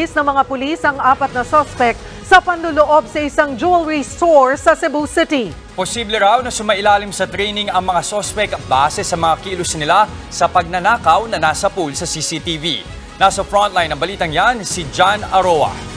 Nahuli ng mga pulis ang apat na suspect sa panluloob sa isang jewelry store sa Cebu City. Posible raw na sumailalim sa training ang mga sospek base sa mga kilos nila sa pagnanakaw na nasa pool sa CCTV. Nasa frontline ng balitang yan, si John Aroa.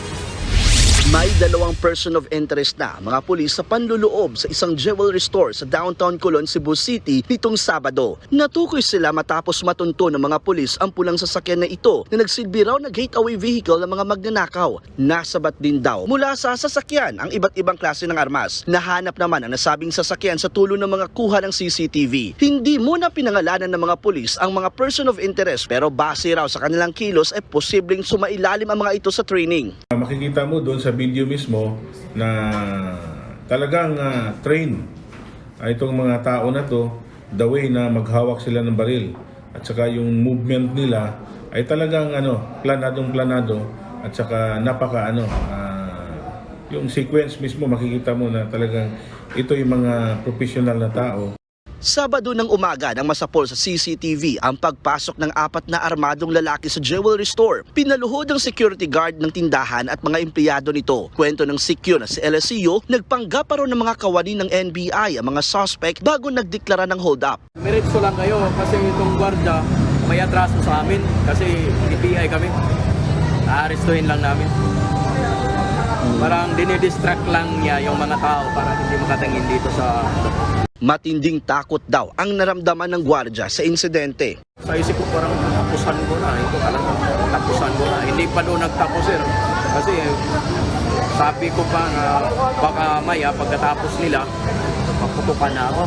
May dalawang person of interest na mga pulis sa panluloob sa isang jewelry store sa downtown Colon, Cebu City nitong Sabado. Natukoy sila matapos matunto ng mga pulis ang pulang sasakyan na ito na nagsilbi raw na gateway vehicle ng mga magnanakaw. Nasabat din daw mula sa sasakyan ang iba't ibang klase ng armas. Nahanap naman ang nasabing sasakyan sa tulo ng mga kuha ng CCTV. Hindi muna pinangalanan ng mga pulis ang mga person of interest pero base raw sa kanilang kilos ay posibleng sumailalim ang mga ito sa training. Makikita mo doon sa video mismo na talagang ah, train ah, itong mga tao na to the way na maghawak sila ng baril at saka yung movement nila ay talagang ano planadong planado at saka napaka ano ah, yung sequence mismo makikita mo na talagang ito yung mga professional na tao Sabado ng umaga nang masapol sa CCTV ang pagpasok ng apat na armadong lalaki sa jewelry store. Pinaluhod ang security guard ng tindahan at mga empleyado nito. Kwento ng sikyo na si LSU, nagpanggap pa ng mga kawani ng NBI ang mga suspect bago nagdeklara ng hold up. Miritso lang kayo kasi itong gwardiya may atraso sa amin kasi DPI kami. Aarestuhin lang namin. Parang dinidistract lang niya yung mga tao para hindi makatingin dito sa... Matinding takot daw ang naramdaman ng gwardya sa insidente. Sa isip ko parang tapusan ko na. Ito talaga tapusan ko na. Hindi pa doon nagtapos sir. Kasi sabi ko pa na baka maya pagkatapos nila maputukan na ako.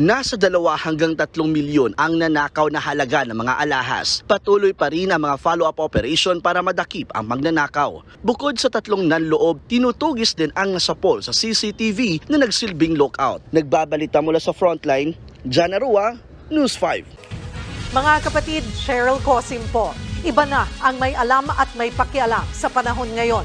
Nasa dalawa hanggang tatlong milyon ang nanakaw na halaga ng mga alahas. Patuloy pa rin ang mga follow-up operation para madakip ang magnanakaw. Bukod sa tatlong nanloob, tinutugis din ang nasapol sa CCTV na nagsilbing lookout. Nagbabalita mula sa frontline, Jana Rua, News 5. Mga kapatid, Cheryl Cosim po. Iba na ang may alam at may pakialam sa panahon ngayon.